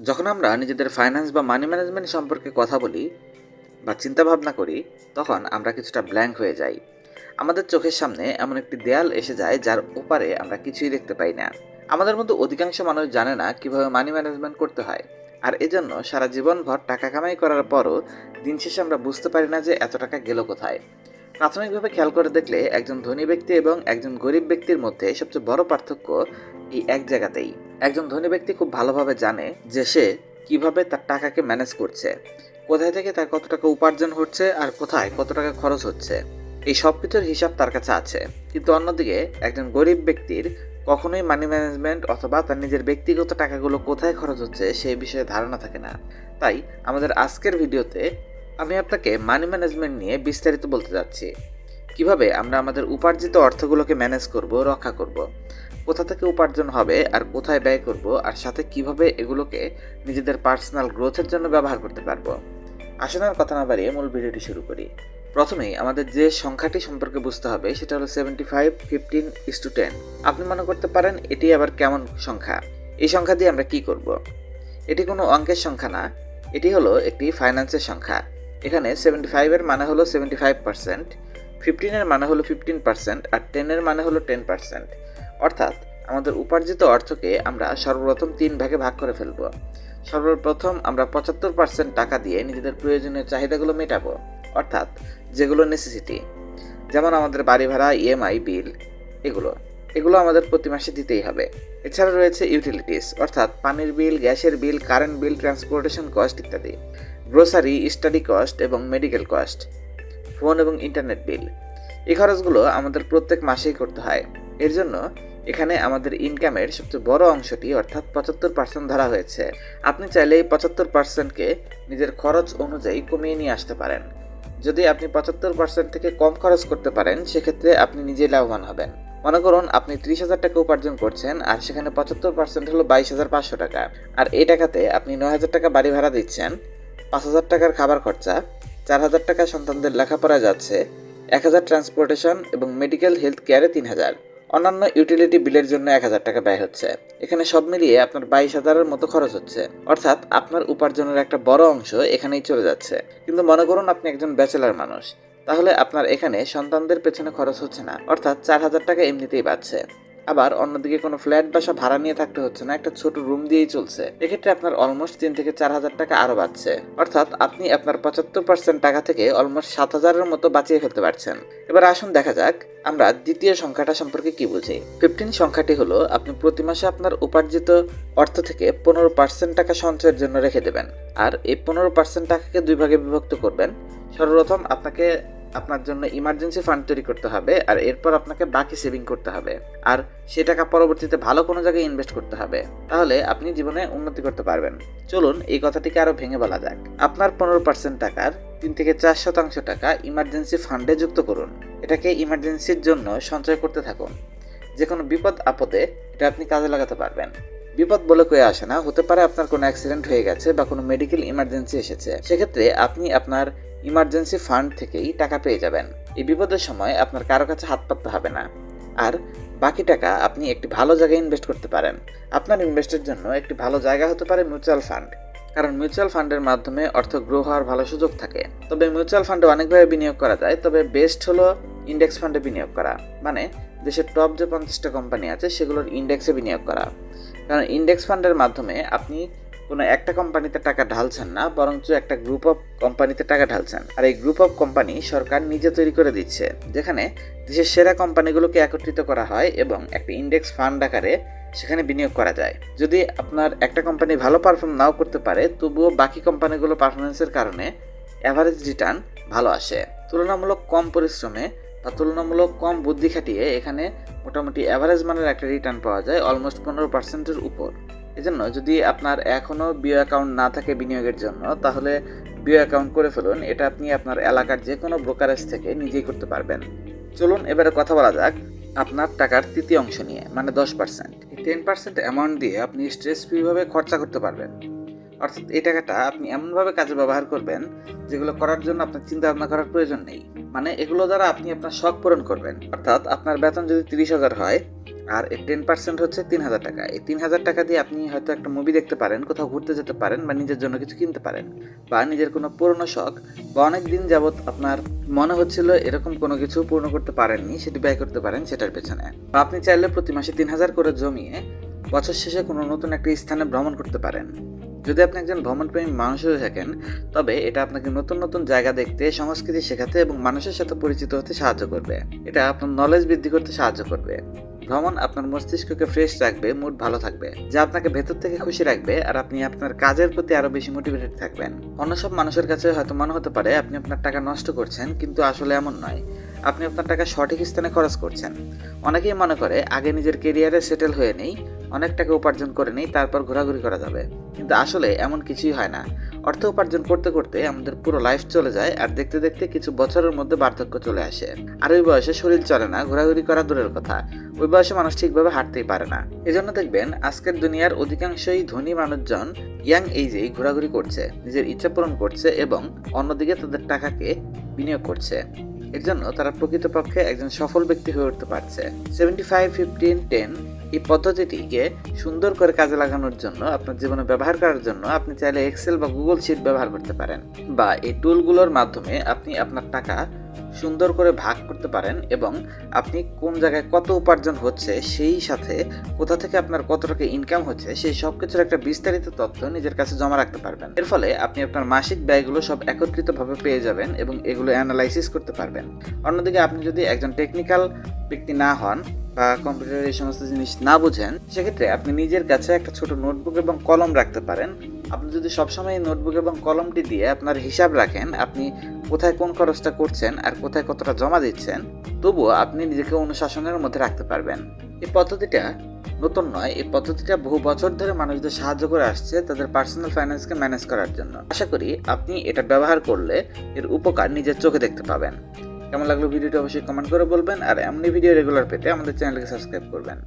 যখন আমরা নিজেদের ফাইন্যান্স বা মানি ম্যানেজমেন্ট সম্পর্কে কথা বলি বা চিন্তা ভাবনা করি, তখন আমরা কিছুটা ব্ল্যাঙ্ক হয়ে যাই। আমাদের চোখের সামনে এমন একটি দেয়াল এসে যায় যার ওপারে আমরা কিছুই দেখতে পাই না। আমাদের মধ্যে অধিকাংশ মানুষ জানে না কীভাবে মানি ম্যানেজমেন্ট করতে হয়। আর এজন্য সারা জীবনভর টাকা কামাই করার পরও দিন শেষে আমরা বুঝতে পারি না যে এত টাকা গেল কোথায়। প্রাথমিকভাবে খেয়াল করে দেখলে একজন ধনী ব্যক্তি এবং একজন গরিব ব্যক্তির মধ্যে সবচেয়ে বড় পার্থক্য এই এক জায়গাতেই। একজন ধনী ব্যক্তি খুব ভালোভাবে জানে যে সে কীভাবে তার টাকাকে ম্যানেজ করছে, কোথায় থেকে তার কত টাকা উপার্জন হচ্ছে আর কোথায় কত টাকা খরচ হচ্ছে। এই সব কিছুর হিসাব তার কাছে আছে। কিন্তু অন্যদিকে একজন গরিব ব্যক্তির কখনোই মানি ম্যানেজমেন্ট অথবা তার নিজের ব্যক্তিগত টাকাগুলো কোথায় খরচ হচ্ছে সেই বিষয়ে ধারণা থাকে না। তাই আমাদের আজকের ভিডিওতে আমি আপনাকে মানি ম্যানেজমেন্ট নিয়ে বিস্তারিত বলতে যাচ্ছি। কীভাবে আমরা আমাদের উপার্জিত অর্থগুলোকে ম্যানেজ করব, রক্ষা করব, কোথা থেকে উপার্জন হবে আর কোথায় ব্যয় করব আর সাথে কীভাবে এগুলোকে নিজেদের পার্সোনাল গ্রোথের জন্য ব্যবহার করতে পারব। আসুন কথা না বাড়িয়ে মূল ভিডিওটি শুরু করি। প্রথমেই আমাদের যে সংখ্যাটি সম্পর্কে বুঝতে হবে সেটা হলো seventy five fifteen is two ten আপনি মনে করতে পারেন এটি আবার কেমন সংখ্যা? এই সংখ্যা দিয়ে আমরা কি করব? এটি কোনো অঙ্কের সংখ্যা না, এটি হলো একটি ফাইন্যান্সের সংখ্যা। এখানে সেভেন্টি ফাইভের মানে হলো সেভেন্টি ফাইভ পার্সেন্ট ফিফটিনের মানে হলো ফিফটিন পার্সেন্ট আর টেনের মানে হলো টেন পার্সেন্ট অর্থাৎ আমাদের উপার্জিত অর্থকে আমরা সর্বপ্রথম তিন ভাগে ভাগ করে ফেলব। সর্বপ্রথম আমরা পঁচাত্তর পার্সেন্ট টাকা দিয়ে নিজেদের প্রয়োজনীয় চাহিদাগুলো মেটাবো, অর্থাৎ যেগুলো নেসেসিটি যেমন আমাদের বাড়ি ভাড়া ইএমআই বিল এগুলো। এগুলো আমাদের প্রতি মাসে দিতেই হবে। এছাড়া রয়েছে ইউটিলিটিস অর্থাৎ পানির বিল গ্যাসের bill current bill transportation cost ইত্যাদি। গ্রোসারি স্টাডি কস্ট এবং মেডিকেল কস্ট ফোন এবং ইন্টারনেট বিল। এই খরচগুলো আমাদের প্রত্যেক মাসেই করতে হয়। এর জন্য এখানে আমাদের ইনকামের সবচেয়ে বড় অংশটি অর্থাৎ পঁচাত্তর পার্সেন্ট ধরা হয়েছে। আপনি চাইলে এই পঁচাত্তর পার্সেন্টকে নিজের খরচ অনুযায়ী কমিয়ে নিয়ে আসতে পারেন। যদি আপনি পঁচাত্তর পার্সেন্ট থেকে কম খরচ করতে পারেন, সেক্ষেত্রে আপনি নিজেই লাভবান হবেন। মনে করুন, আপনি ত্রিশ হাজার টাকা উপার্জন করছেন, আর সেখানে পঁচাত্তর পার্সেন্ট হলো বাইশ হাজার পাঁচশো টাকা। আর এই টাকাতে আপনি নয় হাজার টাকা বাড়ি ভাড়া দিচ্ছেন, পাঁচ হাজার টাকার খাবার খরচা চার হাজার টাকা সন্তানদের লেখাপড়া যাচ্ছে এক হাজার ট্রান্সপোর্টেশন এবং মেডিকেল হেলথ কেয়ারে তিন হাজার অন্যান্য ইউটিলিটি বিলের জন্য এক হাজার টাকা ব্যয় হচ্ছে। এখানে সব মিলিয়ে আপনার বাইশ হাজারের মতো খরচ হচ্ছে। অর্থাৎ আপনার উপার্জনের একটা বড় অংশ এখানেই চলে যাচ্ছে। কিন্তু মনে করুন আপনি একজন ব্যাচেলার মানুষ। তাহলে আপনার এখানে সন্তানদের পেছনে খরচ হচ্ছে না। অর্থাৎ চার হাজার টাকা এমনিতেই বাড়ছে। আবার অন্যদিকে কোনো ফ্ল্যাট বাসা ভাড়া নিয়ে থাকতে হচ্ছে না, একটা ছোট রুম দিয়েই চলছে। এক্ষেত্রে আপনার অলমোস্ট তিন থেকে চার হাজার টাকা আরও বাড়ছে। অর্থাৎ আপনি আপনার পঁচাত্তর পার্সেন্ট টাকা থেকে অলমোস্ট সাত হাজারের মতো বাঁচিয়ে ফেলতে পারছেন। এবার আসুন দেখা যাক আমরা দ্বিতীয় সংখ্যাটা সম্পর্কে কি বুঝি। ফিফটিন সংখ্যাটি হলো, আপনি প্রতি মাসে আপনার উপার্জিত অর্থ থেকে পনেরো পার্সেন্ট টাকা সঞ্চয়ের জন্য রেখে দেবেন। আর এই পনেরো পার্সেন্ট টাকাকে দুই ভাগে বিভক্ত করবেন। সর্বপ্রথম আপনাকে আপনার জন্য ইমার্জেন্সি ফান্ড তৈরি করতে হবে আর এরপর আপনাকে বাকি সেভিং করতে হবে। আর সে টাকা পরবর্তীতে ভালো কোনো জায়গায় ইনভেস্ট করতে হবে। তাহলে আপনি জীবনে উন্নতি করতে পারবেন। চলুন এই কথাটিকে আরও ভেঙে বলা যাক। আপনার পনেরো পার্সেন্ট টাকার তিন থেকে চার শতাংশ টাকা ইমার্জেন্সি ফান্ডে যুক্ত করুন। এটাকে ইমার্জেন্সির জন্য সঞ্চয় করতে থাকুন। যে কোনো বিপদ আপদে এটা আপনি কাজে লাগাতে পারবেন। বিপদ বলে কয়ে আসে না। হতে পারে আপনার কোনো অ্যাক্সিডেন্ট হয়ে গেছে বা কোনো মেডিকেল ইমার্জেন্সি এসেছে। সেক্ষেত্রে আপনি আপনার ইমার্জেন্সি ফান্ড থেকেই টাকা পেয়ে যাবেন। এই বিপদের সময় আপনার কারও কাছে হাত পাততে হবে না। আর বাকি টাকা আপনি একটি ভালো জায়গায় ইনভেস্ট করতে পারেন। আপনার ইনভেস্টের জন্য একটি ভালো জায়গা হতে পারে মিউচুয়াল ফান্ড কারণ মিউচুয়াল ফান্ডের মাধ্যমে অর্থ গ্রো হওয়ার ভালো সুযোগ থাকে। তবে মিউচুয়াল ফান্ডে অনেকভাবে বিনিয়োগ করা যায়। তবে বেস্ট হলো ইন্ডেক্স ফান্ডে বিনিয়োগ করা। মানে দেশের টপ যে পঞ্চাশটা কোম্পানি আছে, সেগুলোর ইন্ডেক্সে বিনিয়োগ করা। কারণ ইন্ডেক্স ফান্ডের মাধ্যমে আপনি কোনো একটা কোম্পানিতে টাকা ঢালছেন না, বরঞ্চ একটা গ্রুপ অফ কোম্পানিতে টাকা ঢালছেন। আর এই গ্রুপ অফ কোম্পানি সরকার নিজে তৈরি করে দিচ্ছে, যেখানে দেশের সেরা কোম্পানিগুলোকে একত্রিত করা হয় এবং একটা ইন্ডেক্স ফান্ড আকারে সেখানে বিনিয়োগ করা যায়। যদি আপনার একটা কোম্পানি ভালো পারফর্ম নাও করতে পারে, তবুও বাকি কোম্পানিগুলো পারফরমেন্সের কারণে অ্যাভারেজ রিটার্ন ভালো আসে। তুলনামূলক কম পরিশ্রমে বা তুলনামূলক কম বুদ্ধি খাটিয়ে এখানে মোটামুটি অ্যাভারেজ মানের একটা রিটার্ন পাওয়া যায় অলমোস্ট পনেরো পার্সেন্টের উপর। এজন্য যদি আপনার এখনও বিও অ্যাকাউন্ট না থাকে বিনিয়োগের জন্য, তাহলে বিও অ্যাকাউন্ট করে ফেলুন। এটা আপনি আপনার এলাকার যে কোনো ব্রোকারেজ থেকে নিজেই করতে পারবেন। চলুন এবারে কথা বলা যাক আপনার টাকার তৃতীয় অংশ নিয়ে মানে দশ পার্সেন্ট এই টেন পার্সেন্ট অ্যামাউন্ট দিয়ে আপনি স্ট্রেস ফ্রিভাবে খরচা করতে পারবেন। অর্থাৎ এই টাকাটা আপনি এমনভাবে কাজে ব্যবহার করবেন, যেগুলো করার জন্য আপনার চিন্তা ভাবনা করার প্রয়োজন নেই। মানে এগুলো দ্বারা আপনি আপনার শখ পূরণ করবেন। অর্থাৎ আপনার বেতন যদি তিরিশ হাজার হয়, আর টেন পার্সেন্ট হচ্ছে তিন হাজার টাকা। এই তিন হাজার টাকা দিয়ে আপনি হয়তো একটা মুভি দেখতে পারেন, কোথাও ঘুরতে যেতে পারেন বা নিজের জন্য কিছু কিনতে পারেন বা নিজের কোনো পুরনো শখ বা অনেক দিন যাবৎ আপনার মনে হচ্ছিল এরকম কোনো কিছু পূর্ণ করতে পারেননি, সেটি ব্যয় করতে পারেন সেটার পেছনে। বা আপনি চাইলে প্রতি মাসে তিন হাজার করে জমিয়ে বছর শেষে কোনো নতুন একটা স্থানে ভ্রমণ করতে পারেন। যদি আপনি একজন ভ্রমণপ্রেমী মানুষ হয়ে থাকেন, তবে এটা আপনাকে নতুন নতুন জায়গা দেখতে, সংস্কৃতি শেখাতে এবং মানুষের সাথে পরিচিত হতে সাহায্য করবে। এটা আপনার নলেজ বৃদ্ধি করতে সাহায্য করবে। ভ্রমণ আপনার মস্তিষ্ককে ফ্রেশ রাখবে মুড ভালো থাকবে, যা আপনাকে ভেতর থেকে খুশি রাখবে আর আপনি আপনার কাজের প্রতি আরও বেশি মোটিভেটেড থাকবেন। অন্য সব মানুষের কাছে হয়তো মনে হতে পারে, আপনি আপনার টাকা নষ্ট করছেন, কিন্তু আসলে এমন নয়। আপনি আপনার টাকা সঠিক স্থানে খরচ করছেন। অনেকেই মনে করে, আগে নিজের কেরিয়ারে সেটেল হয়ে নেই অনেক টাকা উপার্জন করে নেই, তারপর ঘোরাঘুরি করা যাবে। কিন্তু আসলে এমন কিছুই হয় না। অর্থ উপার্জন করতে করতে আমাদের পুরো লাইফ চলে যায় আর দেখতে দেখতে কিছু বছরের মধ্যে বার্ধক্য চলে আসে। আর ওই বয়সে শরীর চলে না, ঘোরাঘুরি করা দূরের কথা। ওই বয়সে মানুষ ঠিকভাবে হাঁটতেই পারে না। এজন্য দেখবেন, আজকের দুনিয়ার অধিকাংশই ধনী মানুষজন ইয়াং এইজেই ঘোরাঘুরি করছে, নিজের ইচ্ছা পূরণ করছে এবং অন্যদিকে তাদের টাকাকে বিনিয়োগ করছে। এর জন্য তারা প্রকৃতপক্ষে একজন সফল ব্যক্তি হয়ে উঠতে পারছে। সেভেন্টি ফাইভ ফিফটিন টেন এই পদ্ধতিটিকে সুন্দর করে কাজে লাগানোর জন্য, আপনার জীবনে ব্যবহার করার জন্য আপনি চাইলে এক্সেল বা গুগল শিট ব্যবহার করতে পারেন। বা এই টুলগুলোর মাধ্যমে আপনি আপনার টাকা সুন্দর করে ভাগ করতে পারেন এবং আপনি কোন জায়গায় কত উপার্জন হচ্ছে সেই সাথে কোথা থেকে আপনার কত টাকা ইনকাম হচ্ছে সেই সব কিছুর একটা বিস্তারিত তথ্য নিজের কাছে জমা রাখতে পারবেন। এর ফলে আপনি আপনার মাসিক ব্যয়গুলো সব একত্রিতভাবে পেয়ে যাবেন এবং এগুলো অ্যানালাইসিস করতে পারবেন। অন্যদিকে আপনি যদি একজন টেকনিক্যাল ব্যক্তি না হন বা কম্পিউটারের এই সমস্ত জিনিস না বুঝেন, সেক্ষেত্রে আপনি নিজের কাছে একটা ছোট নোটবুক এবং কলম রাখতে পারেন। আপনি যদি সবসময় নোটবুক এবং কলমটি দিয়ে আপনার হিসাব রাখেন, আপনি কোথায় কোন খরচটা করছেন আর কোথায় কতটা জমা দিচ্ছেন, তবুও আপনি নিজেকে অনুশাসনের মধ্যে রাখতে পারবেন। এই পদ্ধতিটা নতুন নয়, এই পদ্ধতিটা বহু বছর ধরে মানুষদের সাহায্য করে আসছে তাদের পার্সোনাল ফাইন্যান্সকে ম্যানেজ করার জন্য। আশা করি আপনি এটা ব্যবহার করলে এর উপকার নিজের চোখে দেখতে পাবেন। কেমন লাগল ভিডিওটা অবশ্যই কমেন্ট করে বলবেন, আর এমনি ভিডিও রেগুলার পেতে আমাদের চ্যানেলকে সাবস্ক্রাইব করবেন।